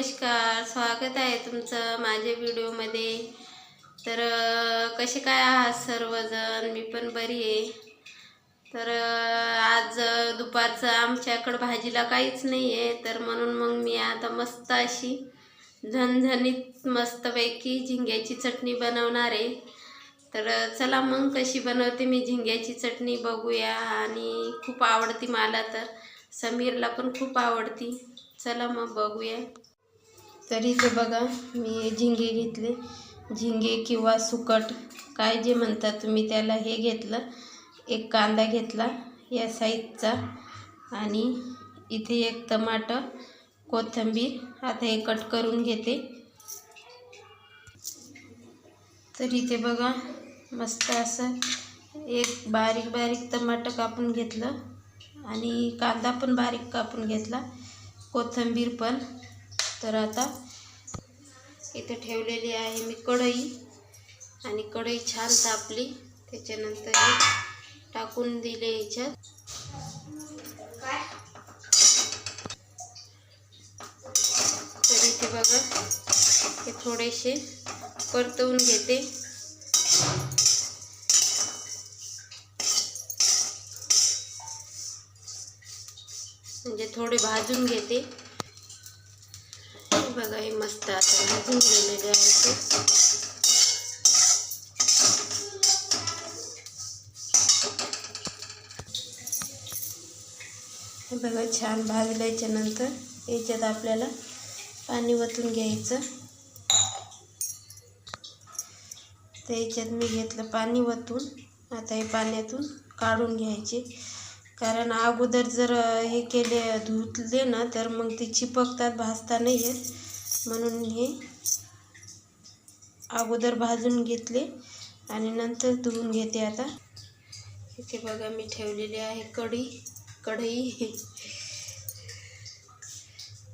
नमस्कार स्वागत आहे तुमचं माझ्या व्हिडिओमध्ये. तर कसे काय आहात सर्वजण? मी पण बरी आहे. तर आज दुपारचं आमच्याकडं भाजीला काहीच नाही आहे तर म्हणून मग मी आता मस्त अशी झणझणीत मस्तपैकी झिंग्याची चटणी बनवणार आहे. तर चला मग कशी बनवते मी झिंग्याची चटणी बघूया. आणि खूप आवडती मला तर. समीरला पण खूप आवडती. चला मग बघूया. तरी ते बघा मी झिंगे घेतले. झिंगे किंवा सुकट काय जे म्हणता तुम्ही त्याला हे घेतलं एक कांदा घेतला या साईजचा. आणि इथे एक टमाटर कोथिंबीर आता हे कट करून घेते. तर इथे बघा मस्त असं एक बारीक बारीक टमाटर कापून घेतलं. आणि कांदा पण बारीक कापून घेतला. कोथिंबीर पण. तर आता इथे ठेवलेली आहे मी कढई. आणि कढई छान तापली. त्याच्यानंतर टाकून दिले याच्यात. तर इथे बघा हे थोडेसे परतवून घेते. म्हणजे थोडे भाजून घेते. बघा हे मस्त आता भाजून गेलेले आहे ते. हे बघा छान भाजल्याच्या नंतर याच्यात आपल्याला पाणी वतून घ्यायचं. तर याच्यात मी घेतलं पाणी वतून आता हे पाण्यातून काढून घ्यायचे. कारण अगोदर जर हे केले धुतले ना तर मग ते चिपकतात भाजता नाही आहेत म्हणून हे अगोदर भाजून घेतले आणि नंतर धुवून घेते आता. इथे बघा मी ठेवलेली आहे कढी. कढई.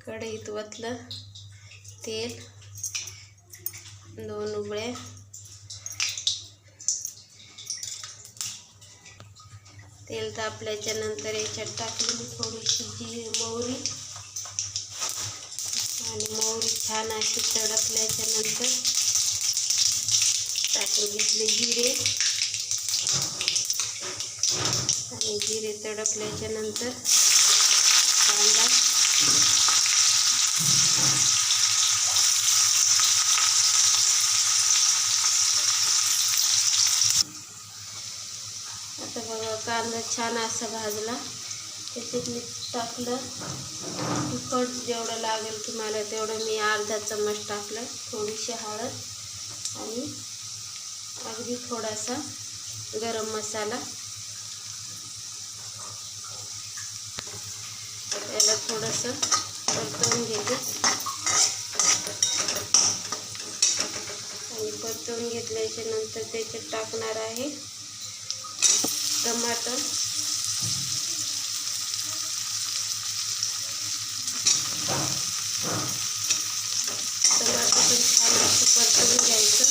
कढईत वतलं तेल दोन उबळ्या तेल तापल्याच्या नंतर याच्यात टाकली मी थोडीशी जी मोहरी. आणि मोहरी छान अशी तडकल्याच्या नंतर टाकून घेतले जिरे. आणि जिरे तडकल्याच्या नंतर कांदा. आता बघा कांदा छान असा भाजला. त्याच्यात मी टाकलं. तिखट जेवढं लागेल तुम्हाला तेवढं मी अर्धा चम्मच टाकलं. थोडीशी हळद आणि अगदी थोडासा गरम मसाला. याला थोडंसं परतवून घेते. आणि परतवून घेतल्याच्या नंतर त्याच्यात टाकणार आहे टमाटर टमाटर पण छान असं परतवून घ्यायचं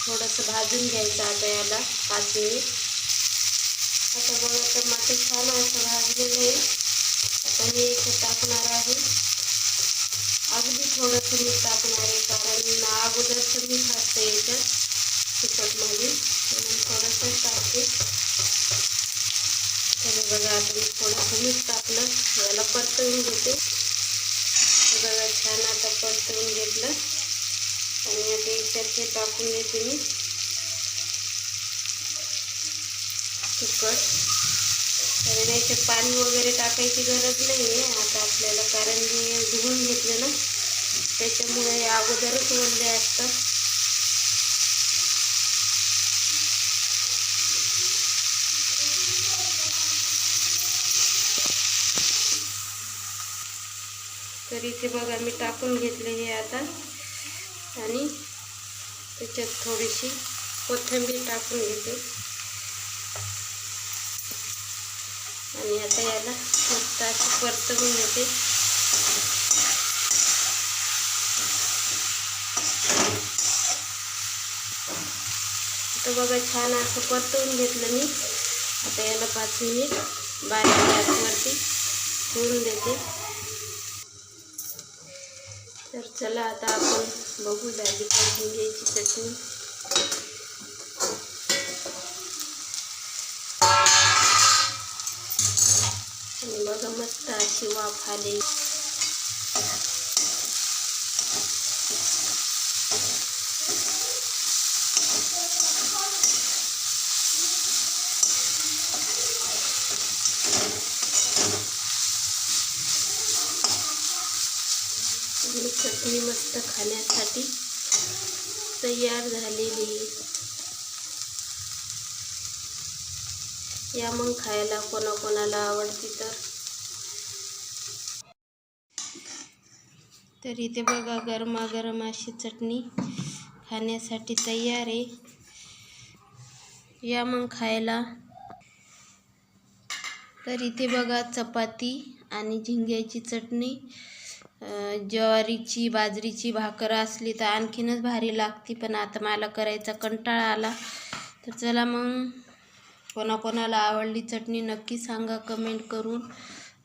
थोडंसं भाजून घ्यायचं आता याला पाच मिनिट. आता बघा टमाटर छान असं भाजलेलं आहे आता मी इथं टाकणार आहे. अगदी थोडंसं मीठ टाकणार आहे कारण अगोदरचं मीठ असतं याच्यात तिखटमध्ये. म्हणून थोडंसं टाकते. तर बघा आता मी थोडंसं मीठ टाकलं. याला परतवून घेते. बघा छान आता परतवून घेतलं. आणि आता याच्यात हे टाकून देते मी. तिखट. कारण याच्यात पाणी वगैरे टाकायची गरज नाही आहे आता आपल्याला कारण हे धुवून घेतलं ना त्याच्यामुळे हे अगोदरच ओले असतात. तर इथे बघा मी टाकून घेतले हे आता. आणि त्याच्यात थोडीशी कोथिंबीर टाकून घेते. आणि आता याला मस्त अशी परतवून घेते. आता बघा छान असं परतवून घेतलं मी. आता याला पाच मिनिट बारीक गॅसवरती ठेवून देते. तर चला आता आपण बघू झाली काढून घ्यायची चटणी. आणि बघा मस्त अशी वाफ आली आणि चटणी मस्त खाण्यासाठी तयार झालेली. या मग खायला कोणाकोणाला आवडते तर. तर इथे बघा गरमागरम अशी चटणी खाण्यासाठी तयार आहे. या मग खायला. तर इथे बघा चपाती आणि झिंग्याची चटणी. ज्वारीची बाजरीची भाकर असली तर आणखीनच भारी लागती पण आता मला करायचा कंटाळा आला. तर चला मग कोणाकोणाला आवडली चटणी नक्की सांगा कमेंट करून.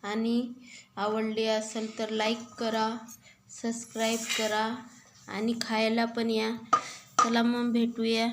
आणि आवडली असेल तर लाईक करा सबस्क्राईब करा आणि खायला पण या. चला मग भेटूया.